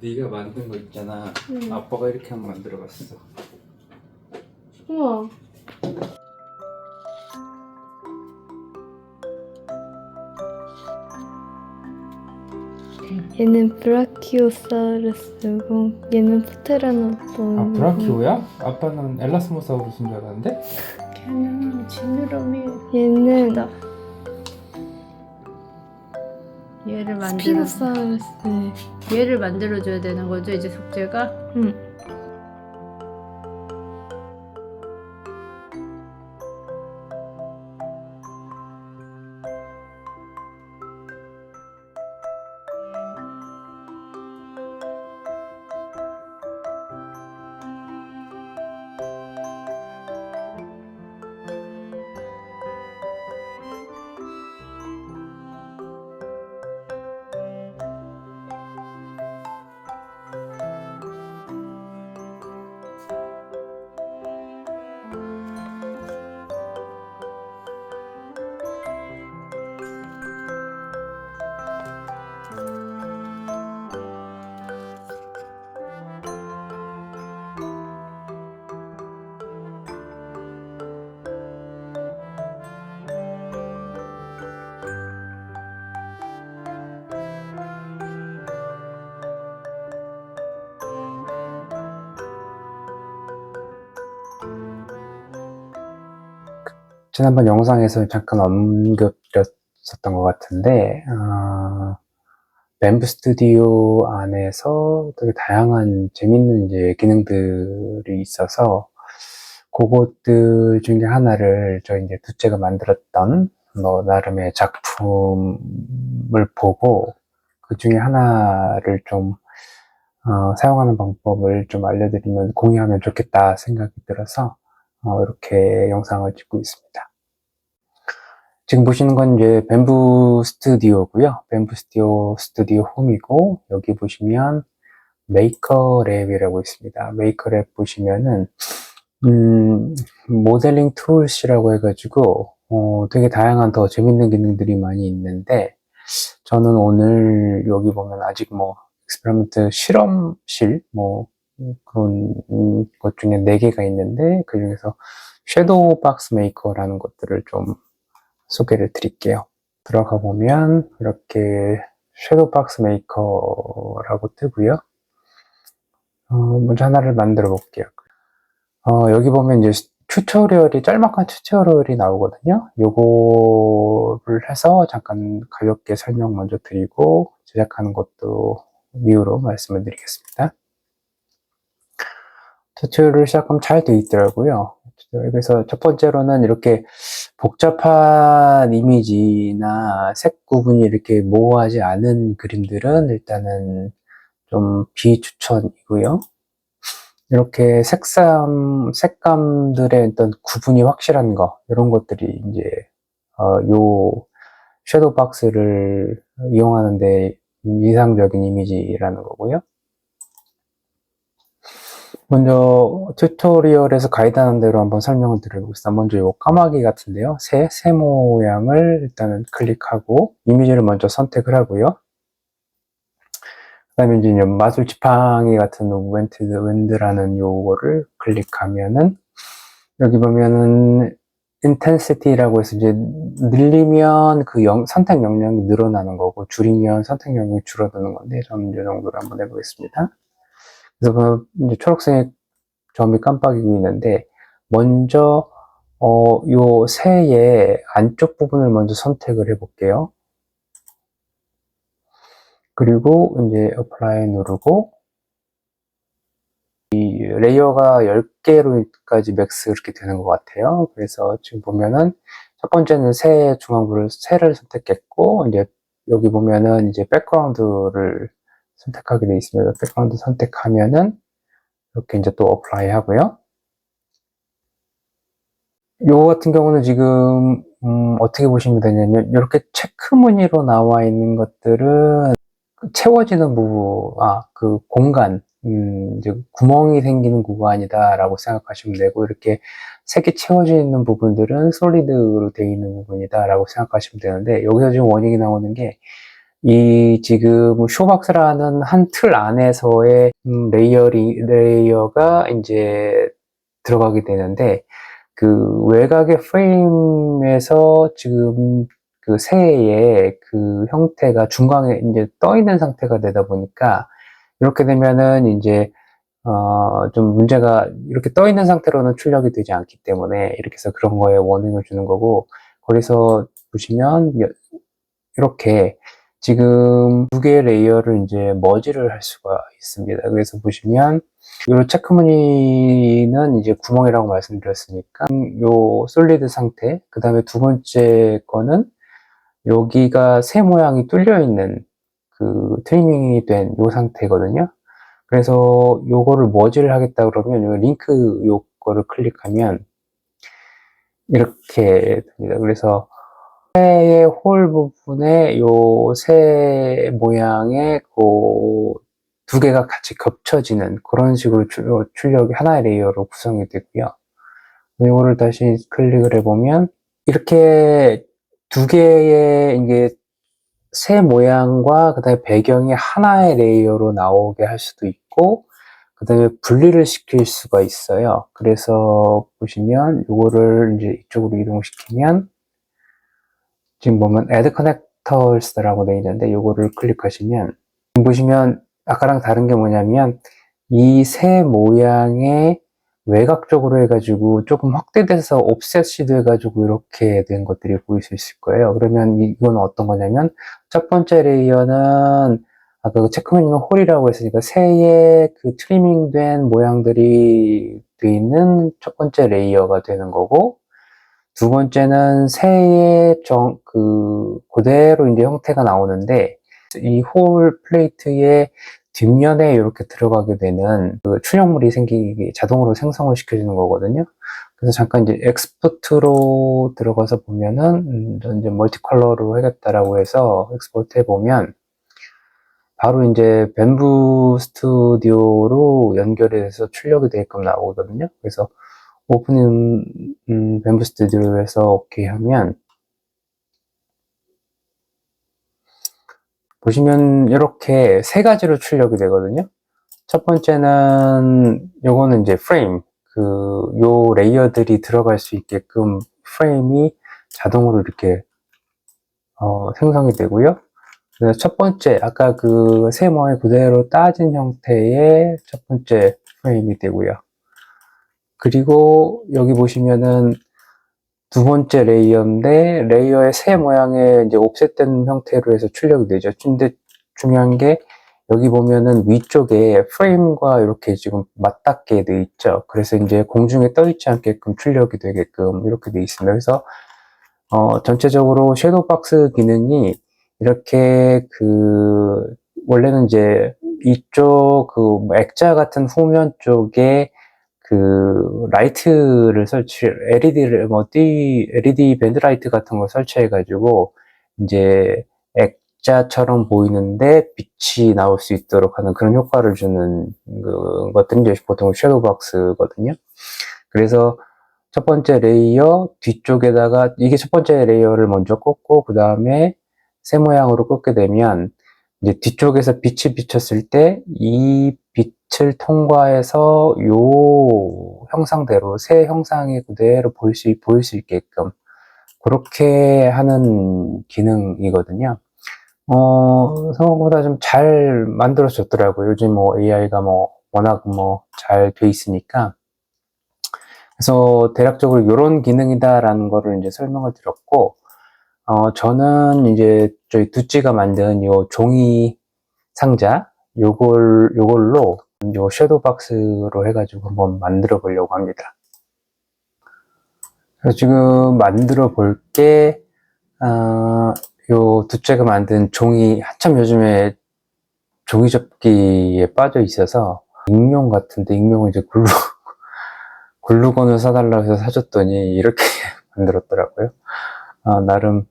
네가 만든 거 있잖아. 응. 아빠가 이렇게 한번 만들어봤어. 우와. 얘는 브라키오사우루스고 얘는 프테라노돈. 아 브라키오야? 아빠는 엘라스모사우루스인 줄 알았는데? 걔는 지느러미 얘는 얘를 만들어 스피노사우루스. 얘를 만들어 줘야 되는 거죠 이제 숙제가 응. 지난번 영상에서 잠깐 언급드렸었던 것 같은데, 어, 뱀브 스튜디오 안에서 되게 다양한 재밌는 이제 기능들이 있어서, 그것들 중에 하나를 저희 이제 두째가 만들었던 뭐 나름의 작품을 보고 그 중에 하나를 좀 어, 사용하는 방법을 좀 알려드리면 공유하면 좋겠다 생각이 들어서 어, 이렇게 영상을 찍고 있습니다. 지금 보시는 건 이제 뱀부 스튜디오고요. 뱀부 스튜디오 스튜디오 홈이고 여기 보시면 메이커 랩이라고 있습니다. 메이커 랩 보시면은 음, 모델링 툴스라고 해가지고 어, 되게 다양한 더 재밌는 기능들이 많이 있는데 저는 오늘 여기 보면 아직 뭐 익스페리먼트 실험실 뭐 그런 음, 것 중에 4개가 있는데 그 중에서 섀도우 박스 메이커라는 것들을 좀 소개를 드릴게요. 들어가 보면 이렇게 섀도우 박스 메이커라고 뜨고요. 어, 먼저 하나를 만들어 볼게요. 어, 여기 보면 이제 튜토리얼이 짤막한 튜토리얼이 나오거든요. 요거를 해서 잠깐 가볍게 설명 먼저 드리고 제작하는 것도 이유로 말씀을 드리겠습니다. 튜토리얼을 시작하면 잘 돼 있더라고요. 그래서 첫 번째로는 이렇게 복잡한 이미지나 색 구분이 이렇게 모호하지 않은 그림들은 일단은 좀 비추천이고요. 이렇게 색감, 색감들의 어떤 구분이 확실한 거, 이런 것들이 이제, 어, 요 섀도우 박스를 이용하는데 이상적인 이미지라는 거고요. 먼저 튜토리얼에서 가이드하는 대로 한번 설명을 드려보겠습니다. 먼저 이 까마귀 같은데요. 새, 새 모양을 일단은 클릭하고 이미지를 먼저 선택을 하고요. 그 다음에 이제 마술 지팡이 같은 웬드, 웬드라는 요거를 클릭하면은 여기 보면은 intensity라고 해서 이제 늘리면 그 영- 선택 영역이 늘어나는 거고 줄이면 선택 영역이 줄어드는 건데 저는 이 정도로 한번 해보겠습니다. 그래서 그 초록색 점이 깜빡이고 있는데 먼저 어, 요 새의 안쪽 부분을 먼저 선택을 해볼게요. 그리고 이제 apply 누르고 이 레이어가 10개로까지 맥스 이렇게 되는 것 같아요. 그래서 지금 보면은 첫 번째는 새 중앙부를 새를 선택했고 이제 여기 보면은 이제 백그라운드를 선택하게 되어 있습니다. 백그라운드 선택하면은 이렇게 이제 또 apply 하고요. 요거 같은 경우는 지금 음, 어떻게 보시면 되냐면 이렇게 체크 무늬로 나와 있는 것들은 채워지는 부분, 아, 그 공간, 음, 이제 구멍이 생기는 구간이다라고 생각하시면 되고, 이렇게 색이 채워져 있는 부분들은 솔리드로 되어 있는 부분이다라고 생각하시면 되는데, 여기서 지금 원인이 나오는 게, 이 지금 쇼박스라는 한 틀 안에서의 음, 레이어리, 레이어가 이제 들어가게 되는데, 그 외곽의 프레임에서 지금 그 새의 그 형태가 중간에 이제 떠 있는 상태가 되다 보니까, 이렇게 되면은 이제 어, 좀 문제가 이렇게 떠 있는 상태로는 출력이 되지 않기 때문에 이렇게 해서 그런 거에 워닝을 주는 거고 거기서 보시면 여- 이렇게 지금 두 개의 레이어를 이제 머지를 할 수가 있습니다. 그래서 보시면 이 체크무늬는 이제 구멍이라고 말씀드렸으니까 요 솔리드 상태 그 다음에 두 번째 거는 여기가 새 모양이 뚫려 있는 그 트리밍이 된요 상태거든요. 그래서 요거를 머지를 하겠다 그러면 요 링크 요거를 클릭하면 이렇게 됩니다. 그래서 새의 홀 부분에 요 새 모양의 그 두 개가 같이 겹쳐지는 그런 식으로 출- 출력이 하나의 레이어로 구성이 되고요. 이거를 다시 클릭을 해보면 이렇게 두 개의 이게 새 모양과 그다음에 배경이 하나의 레이어로 나오게 할 수도 있고 그다음에 분리를 시킬 수가 있어요. 그래서 보시면 이거를 이제 이쪽으로 이동시키면 지금 보면 Add Connectors라고 되어 있는데 이거를 클릭하시면 지금 보시면 아까랑 다른 게 뭐냐면 이 새 모양의 외곽적으로 해가지고 조금 확대돼서 옵셋이 돼가지고 이렇게 된 것들이 보일 수 있을 거예요. 그러면 이건 어떤 거냐면 첫 번째 레이어는 아까 그 체크무늬는 홀이라고 했으니까 새의 그 트리밍된 모양들이 돼 있는 첫 번째 레이어가 되는 거고 두 번째는 새의 정, 그, 그대로 이제 형태가 나오는데, 이 홀 플레이트의 뒷면에 이렇게 들어가게 되는 그 출력물이 생기게 자동으로 생성을 시켜주는 거거든요. 그래서 잠깐 이제 엑스포트로 들어가서 보면은, 음, 저 이제 멀티컬러로 하겠다라고 해서 엑스포트 해보면, 바로 이제 뱀부 스튜디오로 연결해서 출력이 되게끔 나오거든요. 그래서 오픈 음, 뱀부 스튜디오로 해서 오케이 하면 보시면 이렇게 세 가지로 출력이 되거든요. 첫 번째는 요거는 이제 프레임 그 요 레이어들이 들어갈 수 있게끔 프레임이 자동으로 이렇게 어, 생성이 되고요. 그래서 첫 번째 아까 그 세 모양 그대로 따진 형태의 첫 번째 프레임이 되고요. 그리고 여기 보시면은 두 번째 레이어인데 레이어의 새 모양의 이제 옵셋된 형태로 해서 출력이 되죠. 근데 중요한 게 여기 보면은 위쪽에 프레임과 이렇게 지금 맞닿게 돼 있죠. 그래서 이제 공중에 떠 있지 않게끔 출력이 되게끔 이렇게 돼 있습니다. 그래서 어, 전체적으로 섀도우 박스 기능이 이렇게 그 원래는 이제 이쪽 그 액자 같은 후면 쪽에 그 라이트를 설치 LED를 뭐 띠, LED 밴드 라이트 같은 걸 설치해 가지고 이제 액자처럼 보이는데 빛이 나올 수 있도록 하는 그런 효과를 주는 그 것들이 이제 보통 섀도우 박스거든요. 그래서 첫 번째 레이어 뒤쪽에다가 이게 첫 번째 레이어를 먼저 꽂고 그 다음에 새 모양으로 꽂게 되면 이제 뒤쪽에서 빛이 비쳤을 때 이 빛을 통과해서 요 형상대로 새 형상이 그대로 보일 수, 보일 수 있게끔 그렇게 하는 기능이거든요. 어, 생각보다 좀 잘 만들어졌더라고요. 요즘 뭐 AI가 뭐 워낙 뭐 잘 돼 있으니까. 그래서 대략적으로 이런 기능이다라는 거를 이제 설명을 드렸고, 어, 저는 이제 저희 두찌가 만든 요 종이 상자, 요걸, 요걸로 요 섀도우 박스로 해가지고 한번 만들어 보려고 합니다. 그래서 지금 만들어 볼 게, 어, 요 두째가 만든 종이, 한참 요즘에 종이 접기에 빠져 있어서, 익룡 같은데, 익룡을 이제 글루, 글루건을 사달라고 해서 사줬더니, 이렇게 만들었더라고요. 아, 나름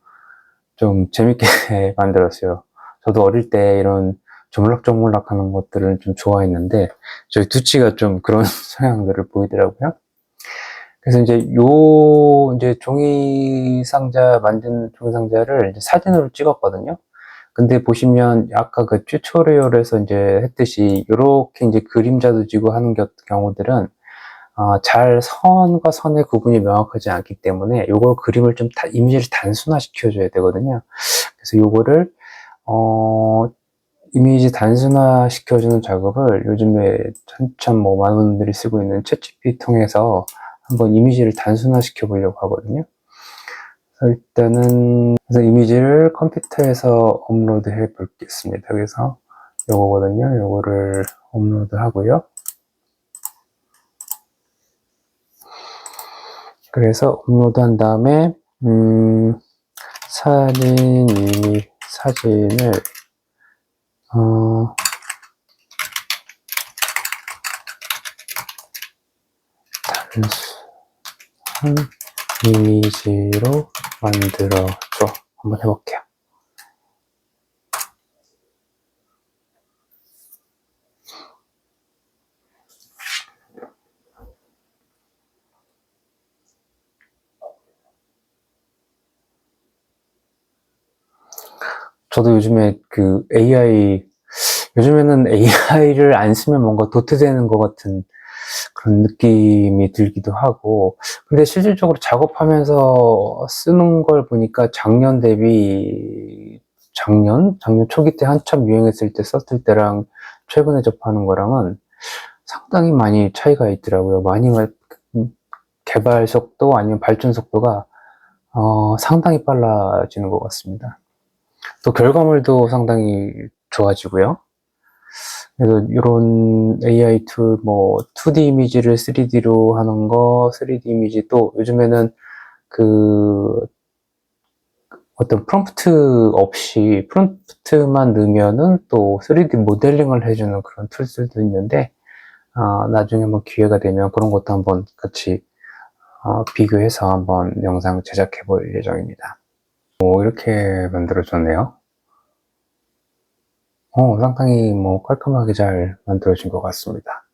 좀 재밌게 만들었어요. 저도 어릴 때 이런 조물락조물락 하는 것들을 좀 좋아했는데, 저희 두치가 좀 그런 성향들을 보이더라고요. 그래서 이제 요, 이제 종이 상자, 만든 종이 상자를 사진으로 찍었거든요. 근데 보시면 아까 그 튜토리얼에서 이제 했듯이 이렇게 이제 그림자도 지고 하는 겨- 경우들은 어, 잘 선과 선의 구분이 명확하지 않기 때문에 요걸 그림을 좀 다- 이미지를 단순화 시켜 줘야 되거든요. 그래서 요거를 어, 이미지 단순화 시켜주는 작업을 요즘에 한참 뭐 많은 분들이 쓰고 있는 챗GPT 통해서 한번 이미지를 단순화 시켜 보려고 하거든요. 그래서 일단은 그래서 이미지를 컴퓨터에서 업로드 해 보겠습니다. 그래서 요거거든요. 요거를 업로드 하고요. 그래서 업로드 한 다음에 음, 사진 이미 사진을 어, 단순한 이미지로 만들어줘. 한번 해볼게요. 저도 요즘에 그 AI, 요즘에는 AI를 안 쓰면 뭔가 도태되는 것 같은 그런 느낌이 들기도 하고, 근데 실질적으로 작업하면서 쓰는 걸 보니까 작년 대비, 작년? 작년 초기 때 한참 유행했을 때 썼을 때랑 최근에 접하는 거랑은 상당히 많이 차이가 있더라고요. 많이 말- 개발 속도 아니면 발전 속도가 어, 상당히 빨라지는 것 같습니다. 또 결과물도 상당히 좋아지고요. 그래서 이런 AI 툴, 뭐 2D 이미지를 3D로 하는 거, 3D 이미지 또 요즘에는 그 어떤 프롬프트 없이 프롬프트만 넣으면은 또 3D 모델링을 해주는 그런 툴들도 있는데 아, 나중에 뭐 기회가 되면 그런 것도 한번 같이 어, 비교해서 한번 영상 제작해 볼 예정입니다. 뭐 이렇게 만들어졌네요. 어, 상당히 뭐 깔끔하게 잘 만들어진 것 같습니다.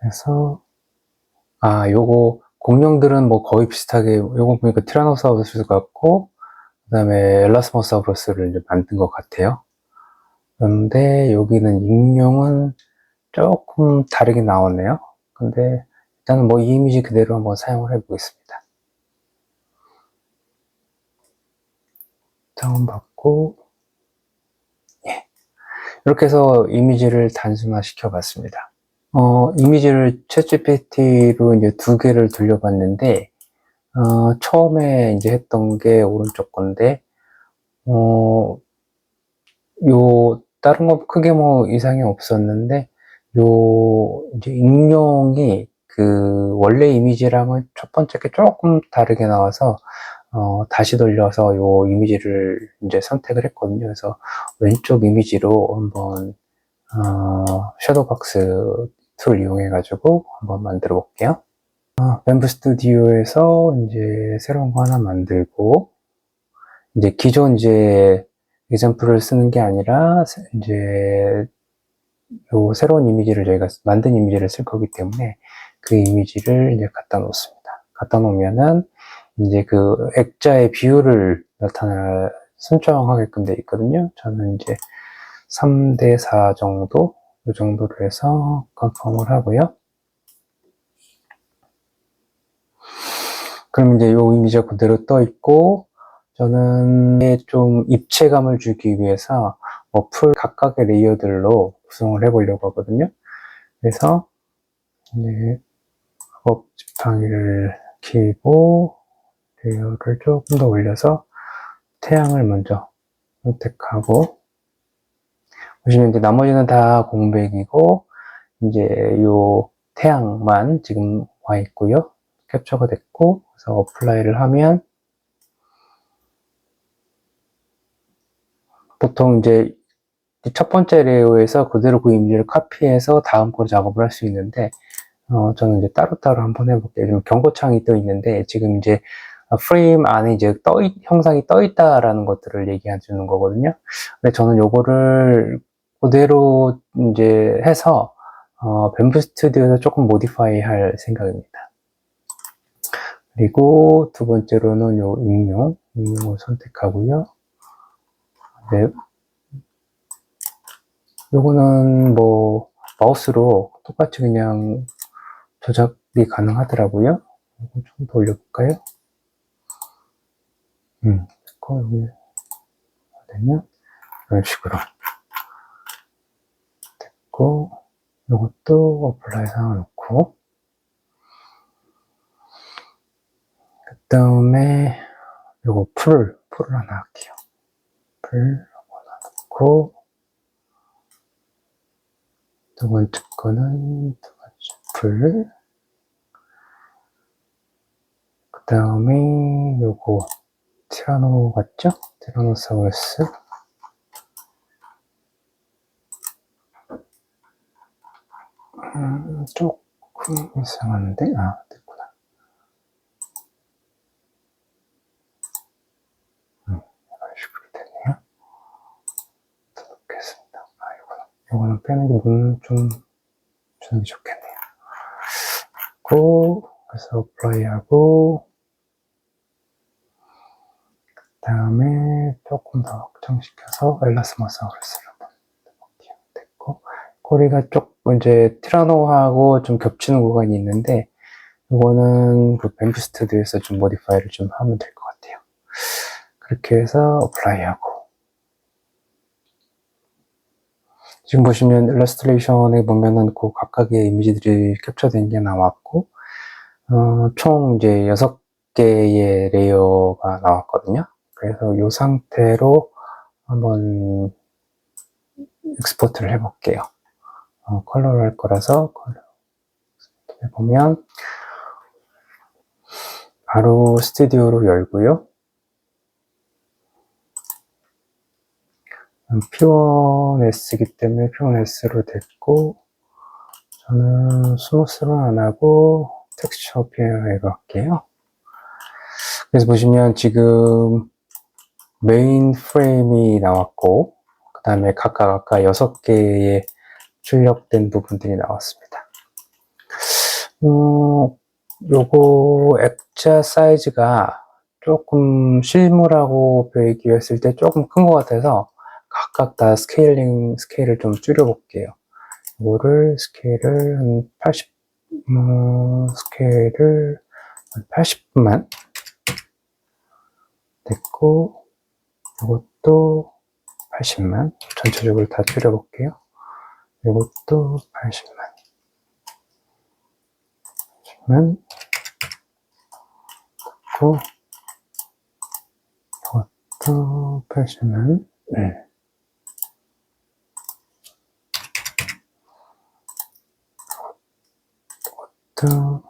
그래서 아, 요거 공룡들은 뭐 거의 비슷하게 요거 보니까 티라노사우루스 같고 그다음에 엘라스모사우루스를 이제 만든 것 같아요. 그런데 여기는 익룡은 조금 다르게 나왔네요. 근데 일단은 뭐 이 이미지 그대로 한번 사용을 해보겠습니다. 다운받고 예. 이렇게 해서 이미지를 단순화 시켜봤습니다. 어, 이미지를 챗GPT로 이제 두 개를 돌려봤는데 어, 처음에 이제 했던 게 오른쪽 건데 어, 요 다른 거 크게 뭐 이상이 없었는데 요 이제 익룡이 그 원래 이미지랑은 첫 번째 게 조금 다르게 나와서 어, 다시 돌려서 요 이미지를 이제 선택을 했거든요. 그래서 왼쪽 이미지로 한번 어, 섀도우 박스 툴 이용해 가지고 한번 만들어 볼게요. 어, 뱀브 스튜디오에서 이제 새로운 거 하나 만들고 이제 기존 이제 example을 쓰는 게 아니라 세- 이제 요 새로운 이미지를 저희가 만든 이미지를 쓸 거기 때문에 그 이미지를 이제 갖다 놓습니다. 갖다 놓으면은 이제 그 액자의 비율을 나타나 선정하게끔 돼 있거든요. 저는 이제 3대 4 정도 이 정도로 해서 컨펌을 하고요. 그럼 이제 이 이미지가 그대로 떠 있고 저는 좀 입체감을 주기 위해서 뭐풀 각각의 레이어들로 구성을 해보려고 하거든요. 그래서 이제 작업 지팡이를 키고 레이어를 조금 더 올려서 태양을 먼저 선택하고 보시면 이제 나머지는 다 공백이고 이제 요 태양만 지금 와 있고요. 캡처가 됐고 그래서 어플라이를 하면 보통 이제 첫 번째 레이어에서 그대로 그 이미지를 카피해서 다음 거 작업을 할 수 있는데 어, 저는 이제 따로따로 한번 해볼게요. 지금 경고창이 떠 있는데 지금 이제 프레임 안에 이제 떠 있- 형상이 떠 있다라는 것들을 얘기해 주는 거거든요. 근데 저는 요거를 그대로 이제 해서 어, 뱀브 스튜디오에서 조금 모디파이 할 생각입니다. 그리고 두 번째로는 요 익룡, 익룡을 선택하고요. 네. 요거는 뭐 마우스로 똑같이 그냥 조작이 가능하더라고요. 이거 좀 더 올려볼까요? 음, 됐고 여기 되면 이런 식으로 됐고 요것도 어플라이 상을 놓고 그 다음에 요거 풀, 풀을 하나 할게요. 풀 하나 놓고 두 번째 거는 두 번째 풀. 그 다음에 요거 티라노 같죠? 티라노사우루스. 음, 조금 이상한데? 아, 됐구나. 음, 이런 식으로 되네요. 더 넣겠습니다. 아, 이거는, 이거는 빼는 게문좀 주는 게 좋겠네요. 고, 그래서 어플라이하고, 그 다음에 조금 더 확장시켜서 엘라스모사우루스를 한번 해볼게요. 됐고, 꼬리가 조금 이제 티라노하고 좀 겹치는 구간이 있는데, 이거는 그 뱀프 스튜디오에서 좀 모디파이를 좀 하면 될 것 같아요. 그렇게 해서 어플라이하고, 지금 보시면 일러스트레이션에 보면은 그 각각의 이미지들이 캡처된 게 나왔고, 어, 총 이제 6개의 레이어가 나왔거든요. 그래서 이 상태로 한번 익스포트를 해볼게요. 어, 컬러를 할 거라서 컬러 해보면 바로 스튜디오로 열고요. P1S이기 때문에 P1S로 됐고 저는 스무스로 안 하고 텍스처 페어에 갈게요. 그래서 보시면 지금 메인 프레임이 나왔고 그 다음에 각각 아까 6개의 출력된 부분들이 나왔습니다. 음, 요거 액자 사이즈가 조금 실물하고 비교했을 때 조금 큰 것 같아서 각각 다 스케일링 스케일을 좀 줄여볼게요. 이거를 스케일을 한 80, 음, 스케일을 한 80분만 됐고 이것도 80만 전체적으로 다 줄여볼게요. 이것도 80만 80만 됐고 이것도 80만 네. 또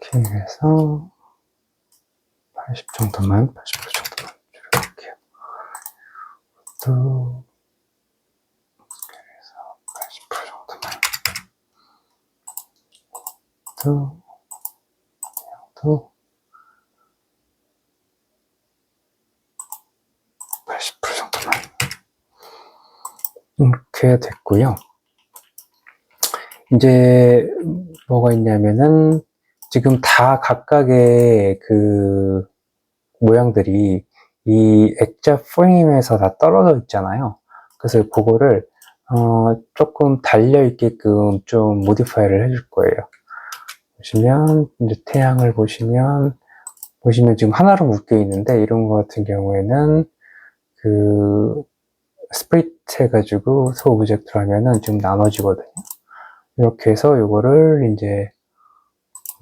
스케일에서 80 정도만, 80% 정도만 줄여볼게요. 또 스케일에서 80% 정도만. 또 또, 80% 정도만. 이렇게 됐고요. 이제 뭐가 있냐면은 지금 다 각각의 그 모양들이 이 액자 프레임에서 다 떨어져 있잖아요. 그래서 그거를 어 조금 달려 있게끔 좀 모디파이를 해줄 거예요. 보시면 이제 태양을 보시면 보시면 지금 하나로 묶여 있는데 이런 거 같은 경우에는 그 스프리트 해가지고 소 오브젝트로 하면은 좀 나눠지거든요. 이렇게 해서 이거를 이제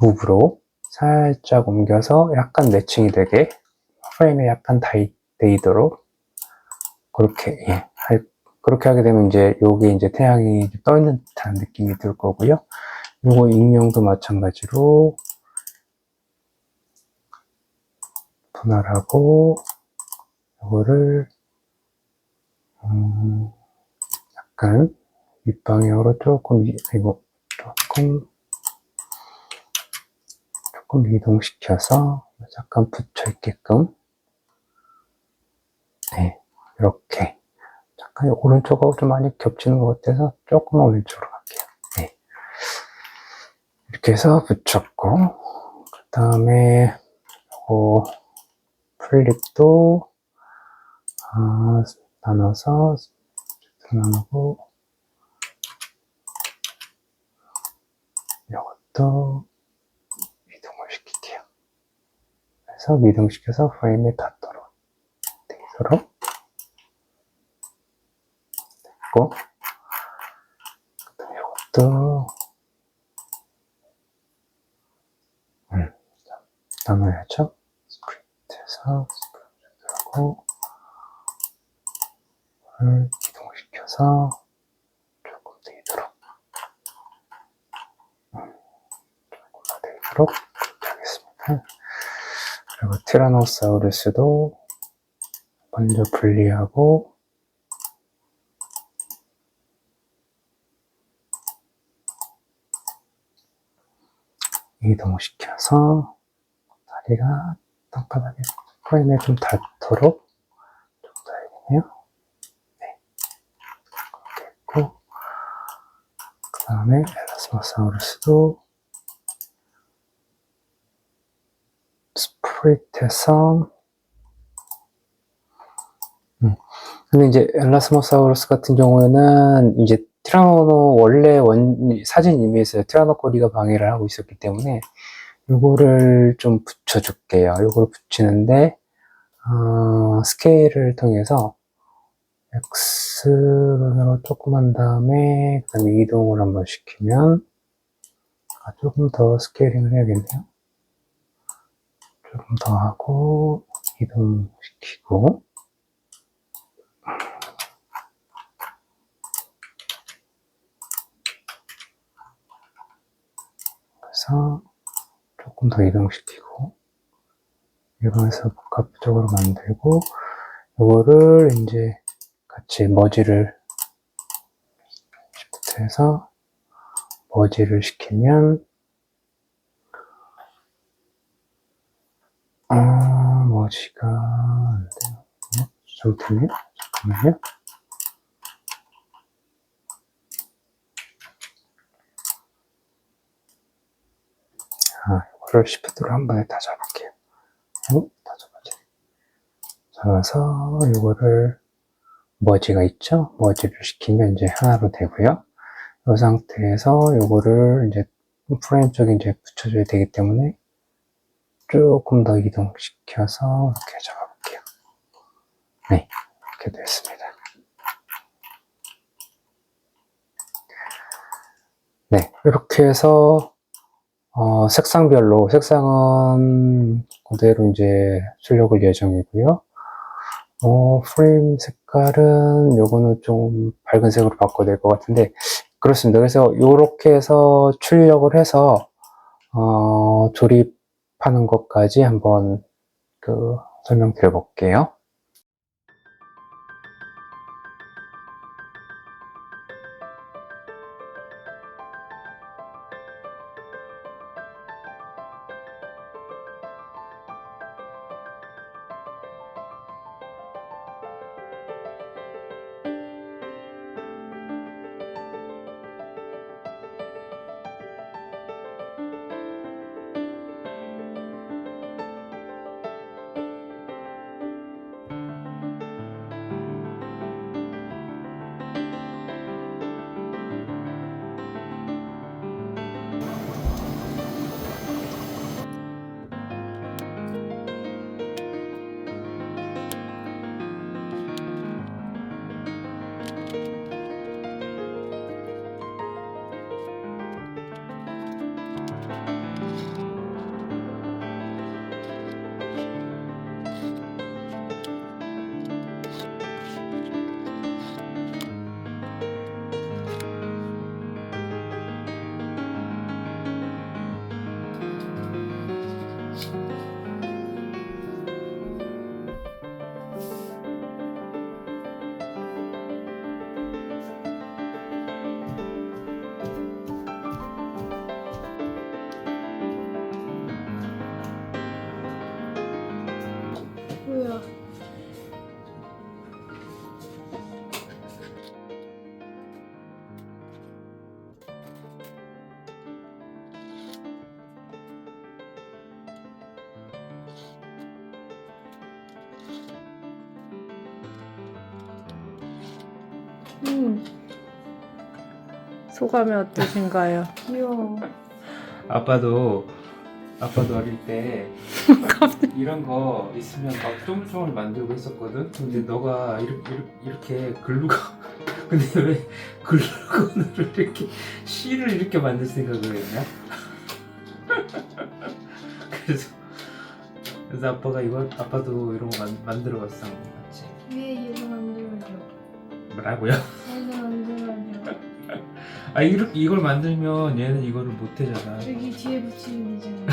무브로 살짝 옮겨서 약간 매칭이 되게 프레임에 약간 다이, 데이도록 그렇게 예, 할, 그렇게 하게 되면 이제 요게 이제 태양이 떠 있는 듯한 느낌이 들 거고요. 요거 익명도 마찬가지로 분할하고 요거를 음, 약간 윗방향으로 조금, 이- 이거, 조금, 조금 이동시켜서 약간 붙여 있게끔. 네, 이렇게. 잠깐 오른쪽하고 좀 많이 겹치는 것 같아서 조금만 왼쪽으로 갈게요. 네. 이렇게 해서 붙였고, 다음에 요거 플립도 아, 나눠서 나누고 이것도 이동을 시킬게요. 그래서 이동시켜서 프레임에 닿도록 되도록 그다음에 이것도 음, 나눠야죠. 스크립트에서 스크립트하고 을 이동시켜서 조금 더 이도록 음, 조금 더 되도록 하겠습니다. 그리고 티라노사우루스도 먼저 분리하고 이동시켜서 다리가 땅바닥에 프레임에 좀 닿도록 좀더 해야겠네요. 그렇게 했고 그 다음에 엘라스모사우루스도 스프릿해서 음. 근데 이제 엘라스모사우루스 같은 경우에는 이제 티라노 원래 원 사진 이미지에서 티라노 꼬리가 방해를 하고 있었기 때문에 요거를 좀 붙여줄게요. 요거를 붙이는데 어, 스케일을 통해서 X번으로 조금 한 다음에 그 다음에 이동을 한번 시키면 아, 조금 더 스케일링을 해야겠네요. 조금 더 하고 이동시키고 그래서 조금 더 이동시키고 일반에서 복합적으로 만들고 이거를 이제 같이 머지를 시프트해서 머지를 시키면 아 머지가 안 돼요. 잘못했네요 잠깐만요 아 이거를 시프트로 한 번에 다 잡을게요 어? 다 잡아지 잡아서 이거를 머지가 있죠? 머지를 시키면 이제 하나로 되고요. 이 상태에서 이거를 이제 프레임 쪽에 이제 붙여줘야 되기 때문에 조금 더 이동시켜서 이렇게 잡아볼게요. 네, 이렇게 됐습니다. 네, 이렇게 해서 어, 색상별로 색상은 그대로 이제 출력을 예정이고요. 어, 프레임 색깔은 요거는 좀 밝은 색으로 바꿔야 될 것 같은데 그렇습니다. 그래서 요렇게 해서 출력을 해서 어, 조립하는 것까지 한번 그 설명드려 볼게요. 음 소감이 어떠신가요? 귀여워. 아빠도 아빠도 어릴 때 이런 거 있으면 막 쪼물쪼물 만들고 했었거든. 근데 너가 이렇게 이렇게, 글루건 근데 왜 글루건으로 이렇게 실을 이렇게 만들 생각을 했냐? 그래서 그래서 아빠가 이거 아빠도 이런 거 만, 만들어 봤어. 뭐라고요? 아 이렇게 이걸 만들면 얘는 이거를 못 해잖아. 여기 뒤에 붙이면 되잖아.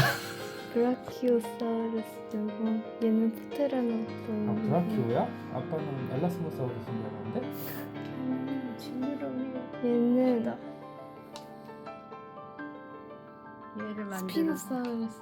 브라키오사우루스고 얘는 프테라노돈. 아 브라키오야? 아빠는 엘라스모사우루스인 줄 알았는데? 음. 얘는 얘를 만들어 스피노사우루스.